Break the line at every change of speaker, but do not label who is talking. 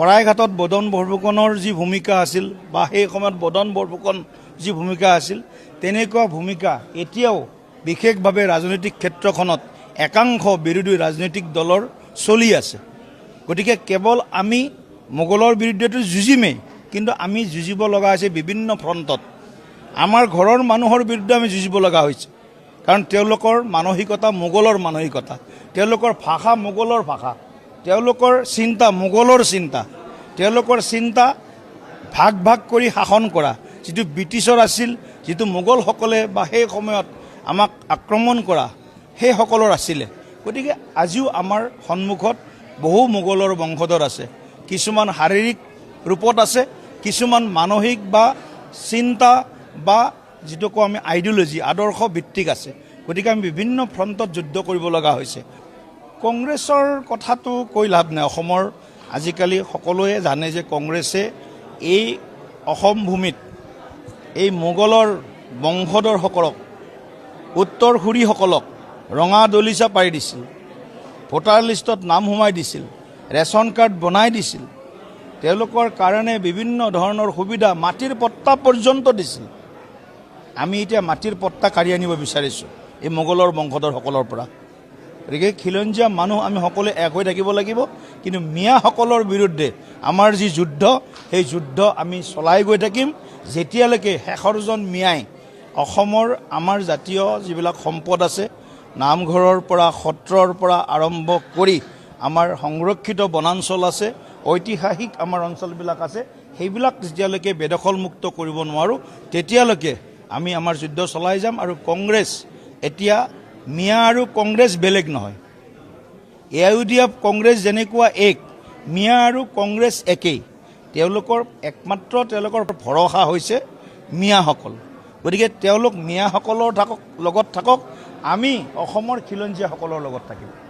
শৰাইঘাটত বদন বৰফুকনৰ যি ভূমিকা আছিল বা সেই সময়ত বদন বৰফুকন যি ভূমিকা আছিল, তেনেকুৱা ভূমিকা এতিয়াও বিশেষভাৱে ৰাজনৈতিক ক্ষেত্ৰখনত একাংশ বিৰোধী ৰাজনৈতিক দলৰ চলি আছে। গতিকে কেৱল আমি মোগলৰ বিৰুদ্ধেতো যুঁজিমেই, কিন্তু আমি যুঁজিব লগা হৈছে বিভিন্ন ফ্ৰণ্টত। আমাৰ ঘৰৰ মানুহৰ বিৰুদ্ধে আমি যুঁজিব লগা হৈছে। কাৰণ তেওঁলোকৰ মানসিকতা মোগলৰ মানসিকতা, তেওঁলোকৰ ভাষা মোগলৰ ভাষা। তেওঁলোকৰ চিন্তা মোগলৰ চিন্তা তেওঁলোকৰ চিন্তা ভাগ ভাগ কৰি শাসন কৰা যিটো ব্ৰিটিছৰ আছিল যিটো মোগলসকলে বা সেই সময়ত আমাক আক্ৰমণ কৰা সেইসকলৰ আছিলে। গতিকে আজিও আমাৰ সন্মুখত বহু মোগলৰ বংশধৰ আছে। কিছুমান শাৰীৰিক ৰূপত আছে কিছুমান মানসিক বা চিন্তা বা যিটো কওঁ আমি আইডিঅ'লজি আদৰ্শ ভিত্তিক আছে। গতিকে আমি বিভিন্ন ফ্ৰণ্টত যুদ্ধ কৰিব লগা হৈছে। কংগ্ৰেছৰ কথাটো কৈ লাভ নাই। অসমৰ আজিকালি সকলোৱে জানে যে কংগ্ৰেছে এই অসম ভূমিত এই মোগলৰ বংশধৰসকলক উত্তৰসূৰীসকলক ৰঙা দলিচা পাৰি দিছিল ভোটাৰ লিষ্টত নাম সোমাই দিছিল ৰেচন কাৰ্ড বনাই দিছিল। তেওঁলোকৰ কাৰণে বিভিন্ন ধৰণৰ সুবিধা মাটিৰ পট্টা পৰ্যন্ত দিছিল। আমি এতিয়া মাটিৰ পট্টা কাঢ়ি আনিব বিচাৰিছোঁ এই মোগলৰ বংশধৰসকলৰ পৰা। গতিকে খিলঞ্জীয়া মানুহ আমি সকলোৱে এক হৈ থাকিব লাগিব। কিন্তু মিয়াসকলৰ বিৰুদ্ধে আমাৰ যি যুদ্ধ সেই যুদ্ধ আমি চলাই গৈ থাকিম। যেতিয়ালৈকে শেষৰজন মিয়াই অসমৰ আমাৰ জাতীয় যিবিলাক সম্পদ আছে নামঘৰৰ পৰা সত্ৰৰ পৰা আৰম্ভ কৰি আমাৰ সংৰক্ষিত বনাঞ্চল আছে ঐতিহাসিক আমাৰ অঞ্চলবিলাক আছে সেইবিলাক যেতিয়ালৈকে বেদখলমুক্ত কৰিব নোৱাৰোঁ তেতিয়ালৈকে আমি আমাৰ যুদ্ধ চলাই যাম আৰু কংগ্ৰেছ এতিয়া মিয়া আৰু কংগ্ৰেছ বেলেগ নহয়। A I D F Congress যেনেকুৱা এক মিয়া আৰু কংগ্ৰেছ একেই। তেওঁলোকৰ একমাত্ৰ তেওঁলোকৰ ভৰসা হৈছে মিয়াসকল। গতিকে তেওঁলোক মিয়াসকলৰ থাকক লগত থাকক আমি অসমৰ খিলঞ্জীয়াসকলৰ লগত থাকিম।